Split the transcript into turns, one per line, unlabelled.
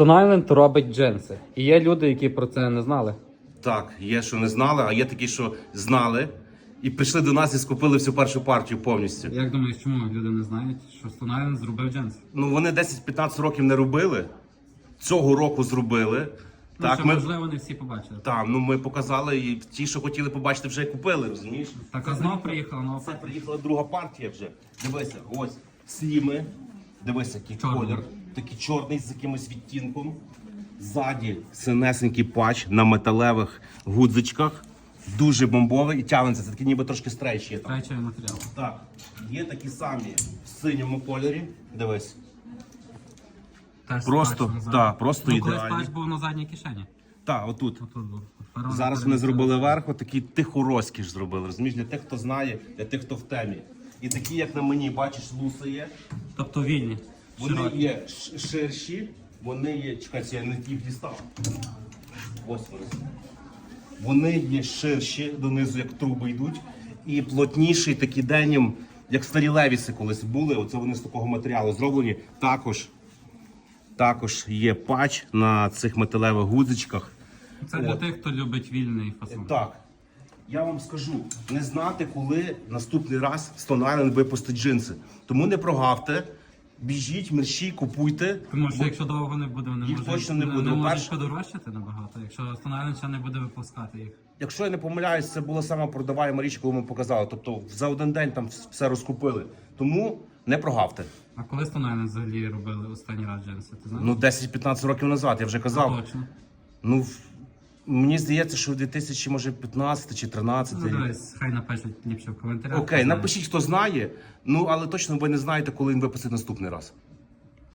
Stone Island робить джинси. І є люди, які про це не знали.
Так, є, що не знали, а є такі, що знали. І прийшли до нас і скупили всю першу партію повністю.
Як думаєш, чому люди не знають, що Stone Island зробив джинси?
Ну вони 10-15 років не робили. Цього року зробили.
Ну,
так,
що,
ми,
можливо, не всі побачили.
так, ну ми показали, і ті, що хотіли побачити, вже купили, розумієш?
Так, а знов приїхала нова
Це приїхала друга партія вже. Дивися, ось сліми. Дивися, який колір. Такий чорний з якимось відтінком. Ззаді синесенький патч на металевих гудзичках. Дуже бомбовий і тягнеться. Це такі ніби трошки стрейчі є
матеріал.
Так, є такі самі в синьому кольорі. Дивись.
Теж
Просто, да, просто
ну, колись патч був на задній кишені.
Так, отут.
Тут був.
Зараз вони зробили верх, такий тиху розкіш зробили. Розумієш, для тих, хто знає, для тих, хто в темі. І такі, як на мені, бачиш, луси є.
Тобто вільні.
Вони є ш- ширші, вони є. Чекайте, я не їх дістав. Ось вони. Вони є ширші, донизу, як труби йдуть, і плотніший такий денім, як старі левіси колись були. Оце вони з такого матеріалу зроблені. Також, також є патч на цих металевих гудзичках.
Це для
От.
тих, хто любить вільний фасон.
Так. Я вам скажу, не знати, коли наступний раз Stone Island випустить джинси. Тому не прогавте, біжіть, мерщій, купуйте.
Тому що
Бо-
якщо довго не буде, вони
Їх
можуть,
точно не буде.
Вони можуть
Перше-
подорожчати набагато, якщо Stone Island ще не буде випускати їх.
Якщо я не помиляюсь, це була сама продаваєма річ, коли ми показали. Тобто за один день там все розкупили. Тому не прогавте.
А коли Stone взагалі робили останній раз джинси? Ти знаєш?
Ну, 10-15 років назад, я вже казав.
Точно.
Ну, в- мені здається, що в 2015 чи 13
Ну, давай, хай напишуть ліпше в коментарях.
Окей, напишіть, хто знає. Ну, але точно ви не знаєте, коли він випустить наступний раз.